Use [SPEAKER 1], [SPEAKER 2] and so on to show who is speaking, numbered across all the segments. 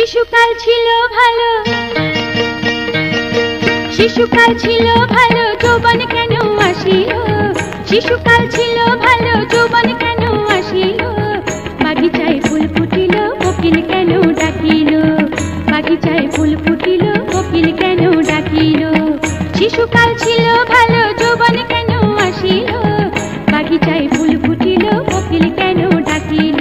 [SPEAKER 1] শিশুকাল ছিল ভালো। শিশুকাল ছিল ভালো, যৌবন কেন আসিল? শিশুকাল ছিল ভালো, যৌবন কেন আসিল? বাগিচায় ফুল ফুটিল, কোকিল কেন ডাকিল? বাগিচায় ফুল ফুটিল, কোকিল কেন ডাকিল? শিশুকাল ছিল ভালো, যৌবন কেন আসিল? বাগিচায় ফুল ফুটিল, কোকিল কেন ডাকিল?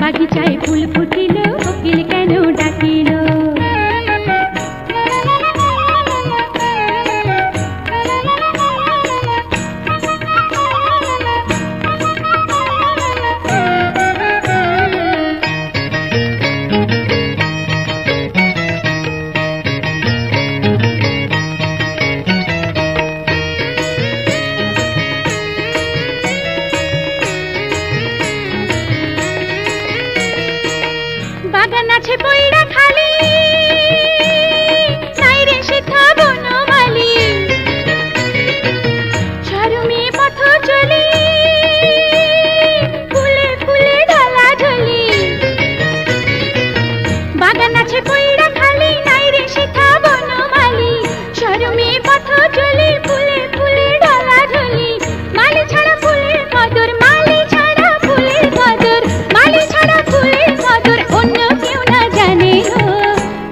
[SPEAKER 1] বাগিচায় ফুল ফুটিল কোকিল কেন বাগান আছে পইড়া খালি।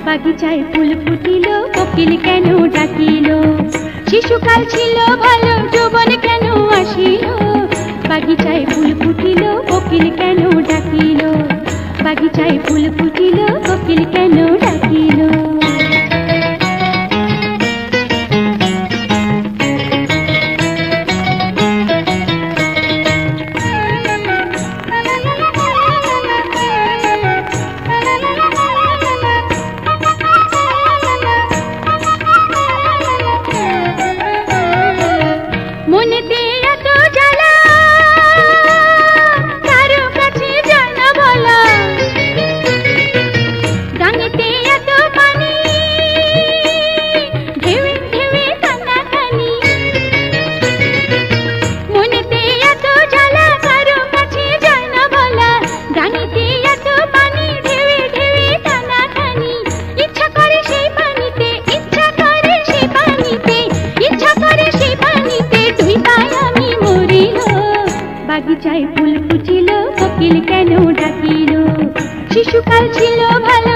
[SPEAKER 1] বাগিচায় ফুল ফুটিল, কোকিল কেন ডাকিল? শিশুকাল ছিল ভালো, যৌবন কেন আসিল? বাগিচায় ফুল ফুটিল, কোকিল কেন ডাকিল? বাগিচায় ফুল ফুটিল, কোকিল কেন ডাকিল? বাগিচায় ফুল ফুটিল কোকিল কেন ডাকিল? শিশুকাল ছিল ভালো